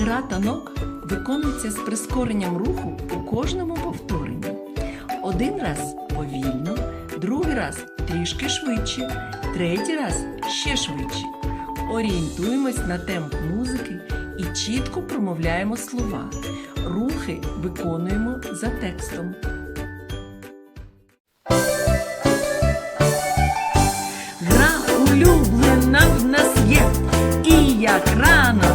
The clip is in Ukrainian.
Гра танок виконується з прискоренням руху у кожному повторенні. Один раз повільно, другий раз трішки швидше, третій раз ще швидше. Орієнтуємось на темп музики і чітко промовляємо слова. Рухи виконуємо за текстом. Гра улюблена в нас є, і як рано